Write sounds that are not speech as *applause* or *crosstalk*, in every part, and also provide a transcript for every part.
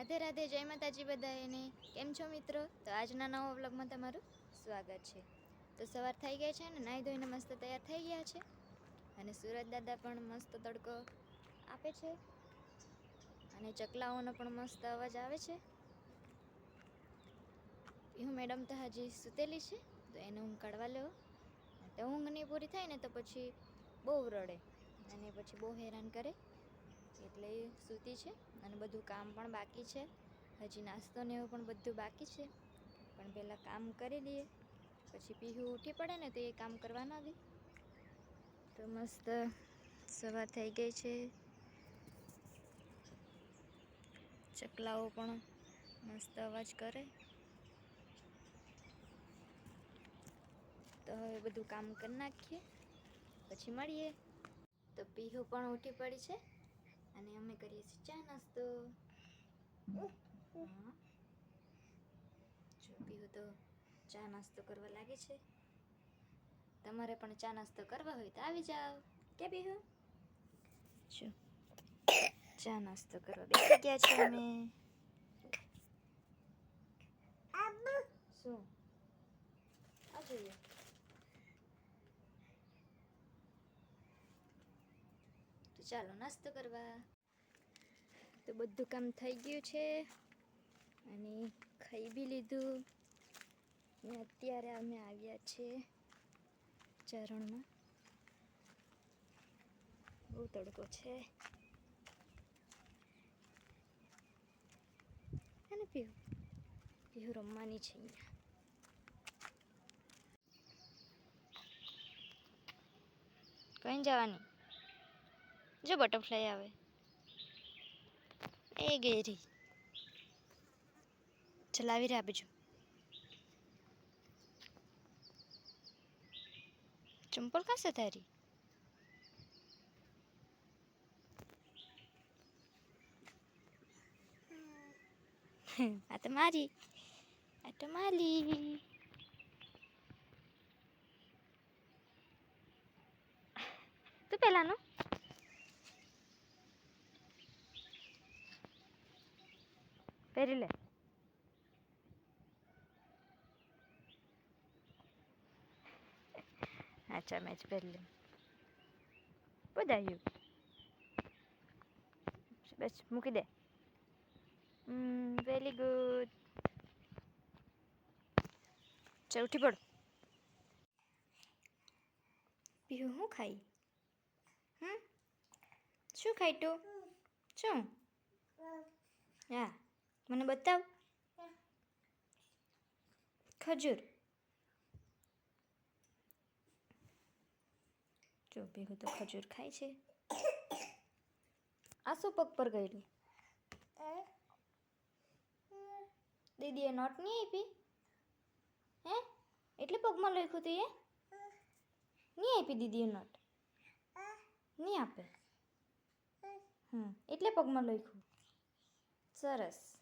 રાધે રાધે, જય માતાજી બધાને કેમ છો મિત્રો? તો આજના નવા વ્લોગમાં તમારું સ્વાગત છે. તો સવાર થઈ ગયા છે ને, નાહી ધોઈને મસ્ત તૈયાર થઈ ગયા છે. અને સુરત દાદા પણ મસ્ત તડકો આપે છે. અને ચકલાઓનો પણ મસ્ત અવાજ આવે છે. હું મેડમ તો હજી સૂતેલી છે, તો એને ઊંઘ કાઢવા લેવો. તો ઊંઘ નહીં પૂરી થાય ને, તો પછી બહુ રડે. અને પછી બહુ હેરાન કરે. એટલે સૂતી છે અને બધું કામ પણ બાકી છે. હજી નાસ્તો ને એવું પણ બધું બાકી છે. પણ પહેલાં કામ કરી લઈએ. પછી પીહું ઉઠી પડે ને તો એ કામ કરવા ના તો મસ્ત સવાર થઈ ગઈ છે. ચકલાઓ પણ મસ્ત અવાજ કરે. તો હવે બધું કામ કરી નાખીએ. પછી મળીએ. તો પીહુ પણ ઉઠી પડી છે. અને અમે કરીએ છીએ ચા નાસ્તો. જો પીવું તો ચા નાસ્તો કરવા લાગે છે. તમારે પણ ચા નાસ્તો કરવા હોય તો આવી જાઓ. કે પીહુ જો. ચા નાસ્તો કરવા બેસી ગયા છે અમે. શું? આ જોઈએ. ચાલો નાસ્તો કરવા. તો બધું કામ થઈ ગયું છે. અને ખાઈ બી લીધું. ને અત્યારે અમે આવ્યા છીએ ચરણમાં. બહુ તડકો છે. અને પીવું પીવું રમવાની છે અહીંયા. કઈ જવાની? જો બટરફ્લાય આવે. એ ગેરી. ચલાવી રહ્યા બીજું. ચંપલ કાશે તારી? આ તો મારી. આ તો મારી તું પેલાનું પહેરી લે અચ્છા મેચ પહેરી લે બધાયું બસ મૂકી દે વેરી ગુડ ચાલ ઉઠી પડ પીવું શું ખાઈ હમ શું ખાઈ તું શું હા મને બતાવ. ખજૂર. જો ભેગું તો ખજૂર ખાય છે. આ શું પગ પર ગયેલું? દીદીએ નોટ નહીં આપી? હે? એટલે પગમાં લખ્યું તું એ? નહીં આપી દીદીએ નોટ? નહીં આપે? હમ, એટલે પગમાં લખ્યું. સરસ.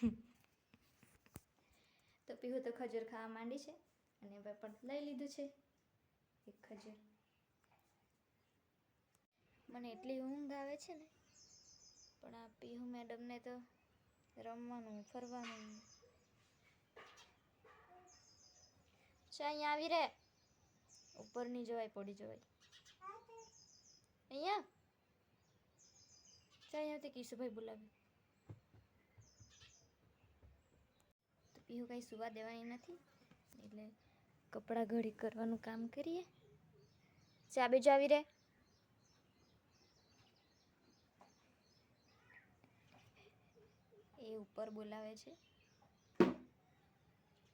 *laughs* તો પીહુ તો ખજૂર ખાવા માંડી છે અને હવે પણ લઈ લીધું છે એક ખજૂર. મને એટલી ઊંઘ આવે છે ને, પણ આ પીહુ મેડમને તો રમવાનું, ફરવાનું. ચા અહીંયા આવી રે ઉપરની જોવાય, પડી જવાય. અહીંયા? ચા અહીંયાથી કિશુભાઈ બોલાવે? પીહુ કાંઈ સુવા દેવાની નથી. એટલે કપડાં ઘડી કરવાનું કામ કરીએ. ચા બીજો રે એ ઉપર બોલાવે છે.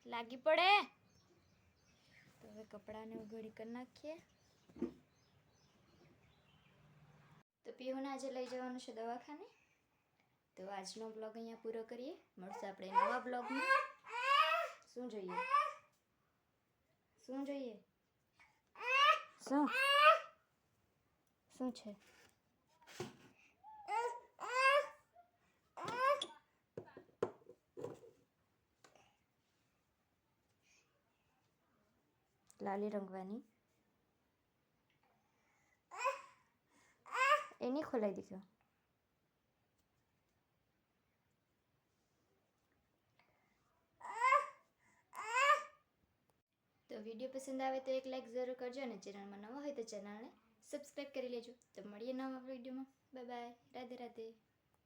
લાગી પડે? તો હવે કપડાને ઘડી કરી નાખીએ. તો પીહુને આજે લઈ જવાનું છે દવાખાને. તો આજનો બ્લોગ અહીંયા પૂરો કરીએ. મળશે આપણે નવા બ્લોગમાં. શું જોઈએ? શું જોઈએ? શું? શું છે? લાલી રંગવાની. એની ખોલાઈ દીધો. વીડિયો પસંદ આવે તો એક લાઈક જરૂર કરજો અને ચેનલમાં નવા હોય તો ચેનલને સબસ્ક્રાઈબ કરી લેજો. તો મળીએ નવા વિડીયોમાં. Bye bye Radhe Radhe